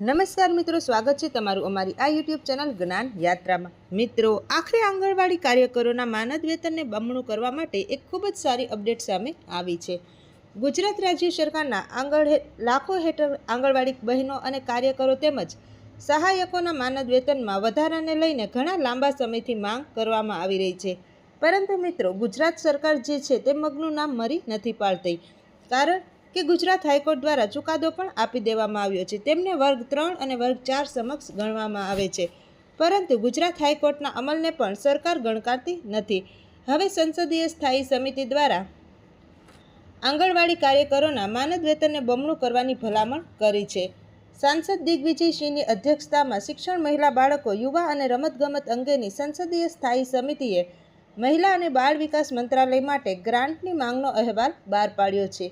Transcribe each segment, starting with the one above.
નમસ્કાર મિત્રો, સ્વાગત છે તમારું અમારી આ યુટ્યુબ ચેનલ જ્ઞાન યાત્રામાં. મિત્રો, આખરે આંગણવાડી કાર્યકરોના માનદ વેતનને બમણું કરવા માટે એક ખૂબ જ સારી અપડેટ સામે આવી છે. ગુજરાત રાજ્ય સરકારના આંગણ લાખો હેઠળ આંગણવાડી બહેનો અને કાર્યકરો તેમજ સહાયકોના માનદ વેતનમાં વધારાને લઈને ઘણા લાંબા સમયથી માંગ કરવામાં આવી રહી છે. પરંતુ મિત્રો, ગુજરાત સરકાર જે છે તે મગનું નામ મરી નથી પાડતી. કારણ કે ગુજરાત હાઈકોર્ટ દ્વારા ચુકાદો પણ આપી દેવામાં આવ્યો છે. તેમને વર્ગ ત્રણ અને વર્ગ ચાર સમક્ષ ગણવામાં આવે છે. પરંતુ ગુજરાત હાઈકોર્ટના અમલને પણ સરકાર ગણકારતી નથી. હવે સંસદીય સ્થાયી સમિતિ દ્વારા આંગણવાડી કાર્યકરોના માનદ વેતનને બમણું કરવાની ભલામણ કરી છે. સાંસદ દિગ્વિજયસિંહની અધ્યક્ષતામાં શિક્ષણ મહિલા બાળકો, યુવા અને રમતગમત અંગેની સંસદીય સ્થાયી સમિતિએ મહિલા અને બાળ વિકાસ મંત્રાલય માટે ગ્રાન્ટની માંગનો અહેવાલ બહાર પાડ્યો છે.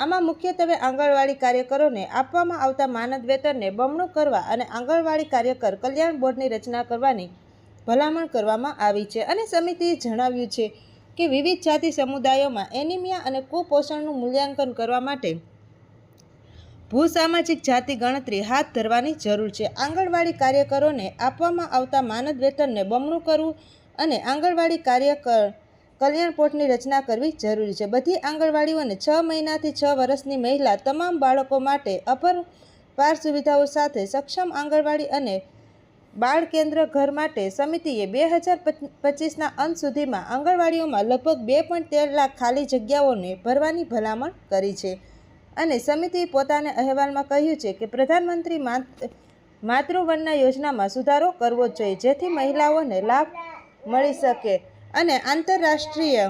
આમાં મુખ્યત્વે આંગણવાડી કાર્યકરોને આપવામાં આવતા માનદ વેતનને બમણું કરવા અને આંગણવાડી કાર્યકર કલ્યાણ બોર્ડની રચના કરવાની ભલામણ કરવામાં આવી છે. અને સમિતિએ જણાવ્યું છે કે વિવિધ જાતિ સમુદાયોમાં એનિમિયા અને કુપોષણનું મૂલ્યાંકન કરવા માટે ભૂસામાજિક જાતિ ગણતરી હાથ ધરવાની જરૂર છે. આંગણવાડી કાર્યકરોને આપવામાં આવતા માનદ વેતનને બમણું કરવું અને આંગણવાડી કાર્યકર કલ્યાણ પોર્ટની રચના કરવી જરૂરી છે. બધી આંગણવાડીઓને છ મહિનાથી છ વર્ષની મહિલા તમામ બાળકો માટે અપર પાર સુવિધાઓ સાથે સક્ષમ આંગણવાડી અને બાળ કેન્દ્ર ઘર માટે સમિતિએ બે હજાર પચીસના અંત સુધીમાં આંગણવાડીઓમાં લગભગ બે પોઈન્ટ તેર લાખ ખાલી જગ્યાઓને ભરવાની ભલામણ કરી છે. અને સમિતિએ પોતાના અહેવાલમાં કહ્યું છે કે પ્રધાનમંત્રી માત- માતૃવંદના યોજનામાં સુધારો કરવો જોઈએ, જેથી મહિલાઓને લાભ મળી શકે. અને આંતરરાષ્ટ્રીય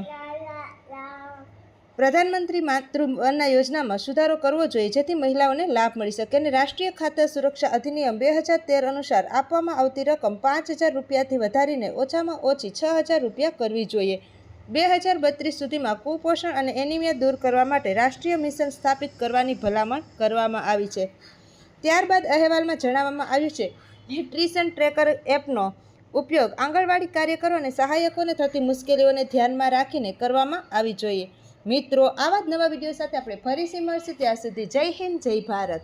પ્રધાનમંત્રી માતૃવંદના યોજનામાં સુધારો કરવો જોઈએ, જેથી મહિલાઓને લાભ મળી શકે અને રાષ્ટ્રીય ખાદ્ય સુરક્ષા અધિનિયમ બે હજાર તેર અનુસાર આપવામાં આવતી રકમ પાંચ હજાર રૂપિયાથી વધારીને ઓછામાં ઓછી છ હજાર રૂપિયા કરવી જોઈએ. બે હજાર બત્રીસ સુધીમાં કુપોષણ અને એનિમિયા દૂર કરવા માટે રાષ્ટ્રીય મિશન સ્થાપિત કરવાની ભલામણ કરવામાં આવી છે. ત્યારબાદ અહેવાલમાં જણાવવામાં આવ્યું છે, ન્યુટ્રિશન ટ્રેકર એપનો ઉપયોગ આંગણવાડી કાર્યકરો અને સહાયકોને થતી મુશ્કેલીઓને ધ્યાનમાં રાખીને કરવામાં આવી જોઈએ. મિત્રો, આવા જ નવા વીડિયો સાથે આપણે ફરીથી મળશે. ત્યાં સુધી જય હિન્દ, જય ભારત.